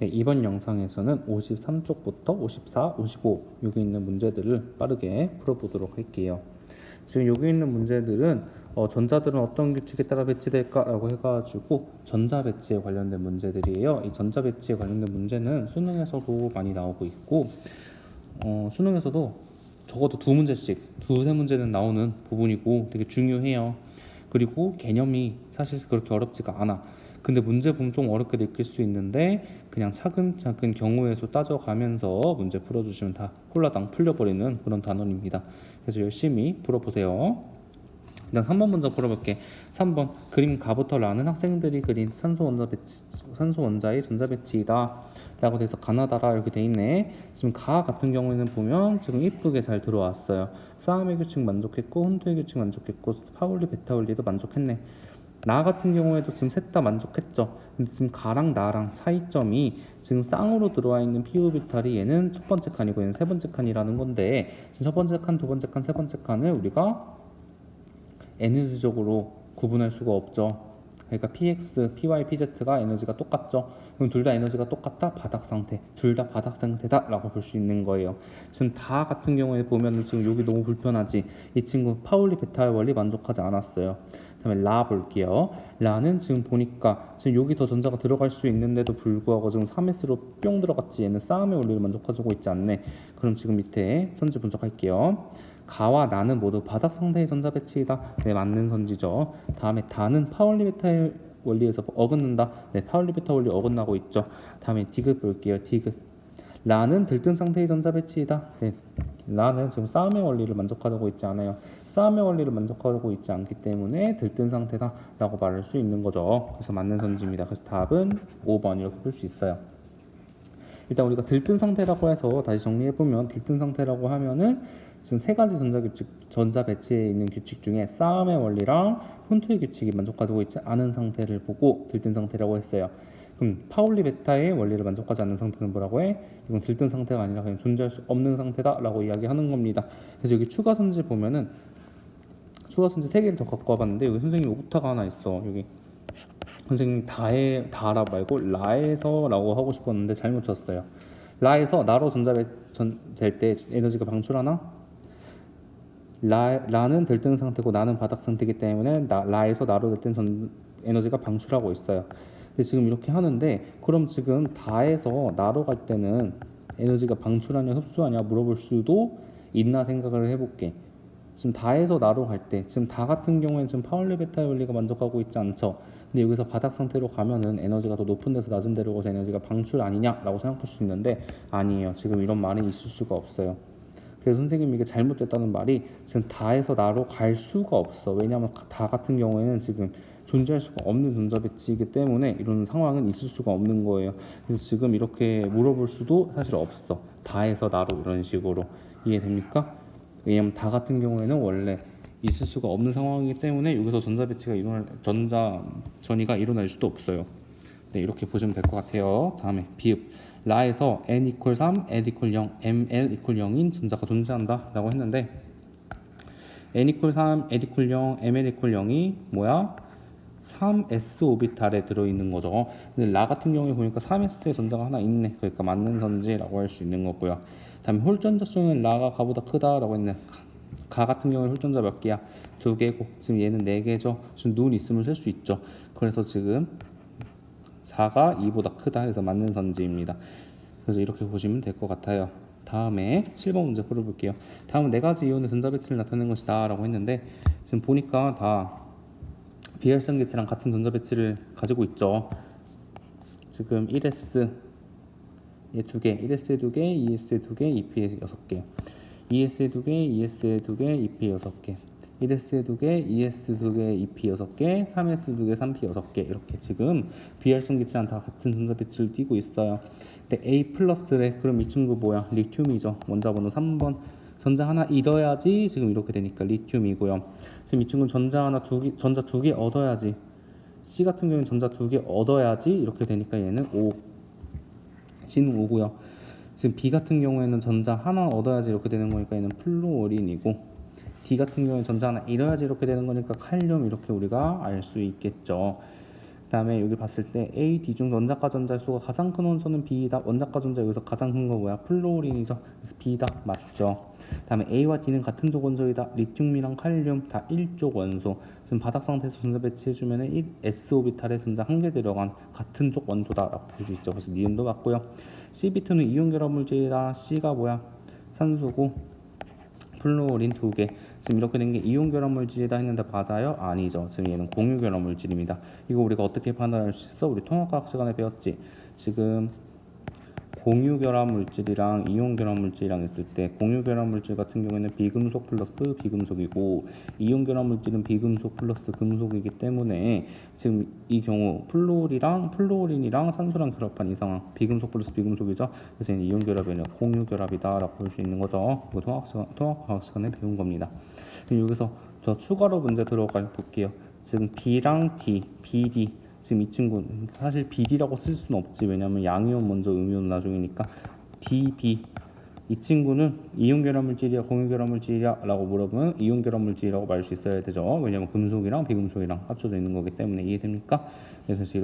네, 이번 영상에서는 53쪽부터 54, 55 여기 있는 문제들을 빠르게 풀어보도록 할게요. 지금 여기 있는 문제들은 어, 전자들은 어떤 규칙에 따라 배치될까라고 해가지고 전자 배치에 관련된 문제들이에요. 이 전자 배치에 관련된 문제는 수능에서도 많이 나오고 있고 어, 수능에서도 적어도 두 문제씩 두세 문제는 나오는 부분이고 되게 중요해요. 그리고 개념이 사실 그렇게 어렵지가 않아. 근데 문제 보면 좀 어렵게 느낄 수 있는데 그냥 차근차근 경우의 수 따져가면서 문제 풀어주시면 다 홀라당 풀려버리는 그런 단원입니다. 그래서 열심히 풀어보세요. 일단 3번 먼저 풀어볼게. 3번 그림 가부터 라는 학생들이 그린 산소 원자 배치, 산소 원자의 전자 배치이다. 라고 돼서 가나다라 이렇게 돼 있네. 지금 가 같은 경우에는 보면 지금 이쁘게 잘 들어왔어요. 싸움의 규칙 만족했고 혼토의 규칙 만족했고 파울리 베타울리도 만족했네. 나 같은 경우에도 지금 셋 다 만족했죠. 근데 지금 가랑 나랑 차이점이 지금 쌍으로 들어와 있는 피오비탈이 얘는 첫 번째 칸이고 얘는 세 번째 칸이라는 건데 지금 첫 번째 칸, 두 번째 칸, 세 번째 칸을 우리가 에너지적으로 구분할 수가 없죠. 그러니까 PX, PY, PZ가 에너지가 똑같죠. 그럼 둘 다 에너지가 똑같다? 바닥 상태. 둘 다 바닥 상태다라고 볼 수 있는 거예요. 지금 다 같은 경우에 보면 지금 여기 너무 불편하지. 이 친구 파울리 베타의 원리 만족하지 않았어요. 그다음에 라 볼게요. 라는 지금 보니까 지금 여기 더 전자가 들어갈 수 있는데도 불구하고 지금 3S로 뿅 들어갔지. 얘는 싸움의 원리를 만족하고 있지 않네. 그럼 지금 밑에 선지 분석할게요. 가와 나는 모두 바닥 상태의 전자 배치이다. 네, 맞는 선지죠. 다음에 다는 파울리 베타의 원리에서 어긋는다. 네, 파울리 베타 원리 어긋나고 있죠. 다음에 디귿 볼게요. 디귿. 라는 들뜬 상태의 전자 배치이다. 네, 라는 지금 싸움의 원리를 만족하고 있지 않아요. 싸움의 원리를 만족하고 있지 않기 때문에 들뜬 상태다라고 말할 수 있는 거죠. 그래서 맞는 선지입니다. 그래서 답은 5번 이렇게 풀 수 있어요. 일단 우리가 들뜬 상태라고 해서 다시 정리해 보면 들뜬 상태라고 하면은 지금 세 가지 전자 규칙 전자 배치에 있는 규칙 중에 싸움의 원리랑 혼토의 규칙이 만족하고 있지 않은 상태를 보고 들뜬 상태라고 했어요. 그럼 파울리 베타의 원리를 만족하지 않는 상태는 뭐라고 해? 이건 들뜬 상태가 아니라 그냥 존재할 수 없는 상태다라고 이야기하는 겁니다. 그래서 여기 추가 선지 보면은 추가 선지 세 개를 더 갖고 와봤는데 여기 선생님 오타가 하나 있어. 여기 선생님 다에 다라 말고 라에서라고 하고 싶었는데 잘못 쳤어요. 라에서 나로 전자 될때 에너지가 방출하나? 라, 라는 들뜬 상태고 나는 바닥 상태이기 때문에 나, 라에서 나로 될땐 에너지가 방출하고 있어요. 근데 지금 이렇게 하는데 그럼 지금 다에서 나로 갈 때는 에너지가 방출하냐 흡수하냐 물어볼 수도 있나 생각을 해볼게. 지금 다에서 나로 갈 때 지금 다 같은 경우에는 지금 파울리 베타 원리가 만족하고 있지 않죠. 근데 여기서 바닥 상태로 가면은 에너지가 더 높은 데서 낮은 데로 가서 에너지가 방출 아니냐라고 생각할 수 있는데 아니에요. 지금 이런 말은 있을 수가 없어요. 그래서 선생님이 이게 잘못됐다는 말이 지금 다에서 나로 갈 수가 없어. 왜냐하면 다 같은 경우에는 지금 존재할 수가 없는 전자 배치이기 때문에 이런 상황은 있을 수가 없는 거예요. 그래서 지금 이렇게 물어볼 수도 사실 없어. 다에서 나로 이런 식으로 이해됩니까? 왜냐면 다 같은 경우에는 원래 있을 수가 없는 상황이기 때문에 여기서 전자 배치가 일어날 전자 전이가 일어날 수도 없어요. 네, 이렇게 보시면 될 것 같아요. 다음에 비읍 라에서 n 이퀄 3, l 이퀄 0, ml 이퀄 0인 전자가 존재한다라고 했는데 n 이퀄 3, l 이퀄 0, ml 이퀄 0이 뭐야? 3s 오비탈에 들어있는 거죠. 근데 라 같은 경우에 보니까 3s의 전자가 하나 있네. 그러니까 맞는 선지라고 할 수 있는 거고요. 다음에 홀전자 수는 라가 가보다 크다라고 했네. 가 같은 경우에 홀전자 몇 개야? 두 개고 지금 얘는 네 개죠. 지금 눈 있으면 셀 수 있죠. 그래서 지금 4가 2보다 크다 해서 맞는 선지입니다. 그래서 이렇게 보시면 될 것 같아요. 다음에 7번 문제 풀어볼게요. 다음은 네 가지 이온의 전자 배치를 나타내는 것이다 라고 했는데 지금 보니까 다 비활성 개체랑 같은 전자 배치를 가지고 있죠. 지금 1s 얘두 개, 1s에 두 개, 2s에 두 개, 2p에 여섯 개. 2s에 두 개, 2s에 두 개, 2p에 여섯 개. 1S 두 개, 2S 두 개, 2P 여섯 개, 3S 두 개, 3P 여섯 개 이렇게 지금 비활성 기체랑 다 같은 전자 배치를 띠고 있어요. 근데 A 플러스래 그럼 이 친구 뭐야? 리튬이죠. 원자 번호 3번. 전자 하나 잃어야지 지금 이렇게 되니까 리튬이고요. 지금 이 친구는 전자 하나 두 개, 전자 두 개 얻어야지. C 같은 경우는 전자 두 개 얻어야지 이렇게 되니까 얘는 5. C는 5고요. 지금 B 같은 경우에는 전자 하나 얻어야지 이렇게 되는 거니까 얘는 플루오린이고 D 같은 경우에 전자 하나 잃어야지 이렇게 되는 거니까 칼륨 이렇게 우리가 알 수 있겠죠. 그다음에 여기 봤을 때 A, D 중 원자과 전자의 수가 가장 큰 원소는 B이다. 원자과 전자 여기서 가장 큰 거 뭐야? 플로린이죠. 그래서 B다. 맞죠. 그다음에 A와 D는 같은 족 원소이다. 리튬이랑 칼륨 다 1족 원소. 지금 바닥 상태에서 전자 배치해주면은 1 s 오비탈에 전자 한 개 들어간 같은 족 원소다라고 볼 수 있죠. 그래서 니은도 맞고요. CB2는 이온 결합 물질이다. C가 뭐야? 산소고 플로린 두 개. 지금 이렇게 된 게 이온 결합 물질이다 했는데 맞아요? 아니죠. 지금 얘는 공유 결합 물질입니다. 이거 우리가 어떻게 판단할 수 있어? 우리 통합과학 시간에 배웠지. 지금 공유 결합 물질이랑 이온 결합 물질이랑 있을 때 공유 결합 물질 같은 경우에는 비금속 플러스 비금속이고 이온 결합 물질은 비금속 플러스 금속이기 때문에 지금 이 경우 플로리랑 플로린이랑 산소랑 결합한 이 상황 비금속 플러스 비금속이죠. 그래서 이온 결합이 아니라 공유 결합이다라고 볼 수 있는 거죠. 이거 통합 시간 통합 시간에 배운 겁니다. 여기서 더 추가로 문제 들어가 볼게요. 지금 B랑 D, BD 지금 이 친구 사실 BD라고 쓸 수는 없지. 왜냐면 양이온 먼저 음이온 나중이니까 DB 이 친구는 이온 결합 물질이야 공유 결합 물질이야라고 물어보면 이온 결합 물질이라고 말할 수 있어야 되죠. 왜냐면 금속이랑 비금속이랑 합쳐져 있는 거기 때문에 이해됩니까? 그래서 이렇게